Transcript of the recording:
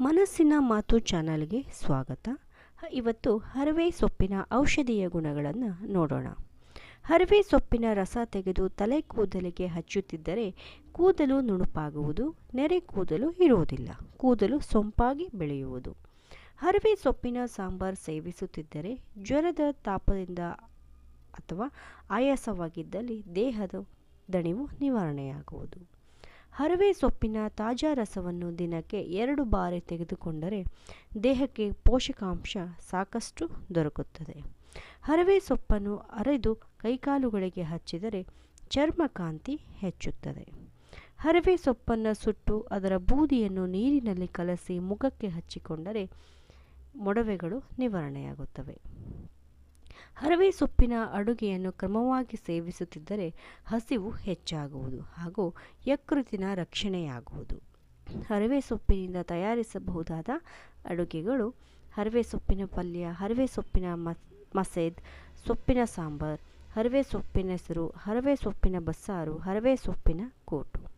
ಮನಸ್ಸಿನ ಮಾತು ಚಾನಲ್ಗೆ ಸ್ವಾಗತ. ಇವತ್ತು ಹರವೆ ಸೊಪ್ಪಿನ ಔಷಧೀಯ ಗುಣಗಳನ್ನು ನೋಡೋಣ. ಹರವೆ ಸೊಪ್ಪಿನ ರಸ ತೆಗೆದು ತಲೆ ಕೂದಲಿಗೆ ಹಚ್ಚುತ್ತಿದ್ದರೆ ಕೂದಲು ನುಣುಪಾಗುವುದು, ನೆರೆ ಕೂದಲು ಇರುವುದಿಲ್ಲ, ಕೂದಲು ಸೊಂಪಾಗಿ ಬೆಳೆಯುವುದು. ಹರವೆ ಸೊಪ್ಪಿನ ಸಾಂಬಾರ್ ಸೇವಿಸುತ್ತಿದ್ದರೆ ಜ್ವರದ ತಾಪದಿಂದ ಅಥವಾ ಆಯಾಸವಾಗಿದ್ದಲ್ಲಿ ದೇಹದ ದಣಿವು ನಿವಾರಣೆಯಾಗುವುದು. ಹರವೆ ಸೊಪ್ಪಿನ ತಾಜಾ ರಸವನ್ನು ದಿನಕ್ಕೆ ಎರಡು ಬಾರಿ ತೆಗೆದುಕೊಂಡರೆ ದೇಹಕ್ಕೆ ಪೋಷಕಾಂಶ ಸಾಕಷ್ಟು ದೊರಕುತ್ತದೆ. ಹರವೆ ಸೊಪ್ಪನ್ನು ಅರೆದು ಕೈಕಾಲುಗಳಿಗೆ ಹಚ್ಚಿದರೆ ಚರ್ಮಕಾಂತಿ ಹೆಚ್ಚುತ್ತದೆ. ಹರವೆ ಸೊಪ್ಪನ್ನು ಸುಟ್ಟು ಅದರ ಬೂದಿಯನ್ನು ನೀರಿನಲ್ಲಿ ಕಲಸಿ ಮುಖಕ್ಕೆ ಹಚ್ಚಿಕೊಂಡರೆ ಮೊಡವೆಗಳು ನಿವಾರಣೆಯಾಗುತ್ತವೆ. ಹರವೆ ಸೊಪ್ಪಿನ ಅಡುಗೆಯನ್ನು ಕ್ರಮವಾಗಿ ಸೇವಿಸುತ್ತಿದ್ದರೆ ಹಸಿವು ಹೆಚ್ಚಾಗುವುದು ಹಾಗೂ ಯಕೃತಿನ ರಕ್ಷಣೆಯಾಗುವುದು. ಹರವೆ ಸೊಪ್ಪಿನಿಂದ ತಯಾರಿಸಬಹುದಾದ ಅಡುಗೆಗಳು ಹರವೆ ಸೊಪ್ಪಿನ ಪಲ್ಯ, ಹರವೆ ಸೊಪ್ಪಿನ ಮಸೇದ್, ಸೊಪ್ಪಿನ ಸಾಂಬಾರ್, ಹರವೆ ಸೊಪ್ಪಿನ ಹೆಸರು, ಹರವೆ ಸೊಪ್ಪಿನ ಬಸ್ಸಾರು, ಹರವೆ ಸೊಪ್ಪಿನ ಕೂಟು.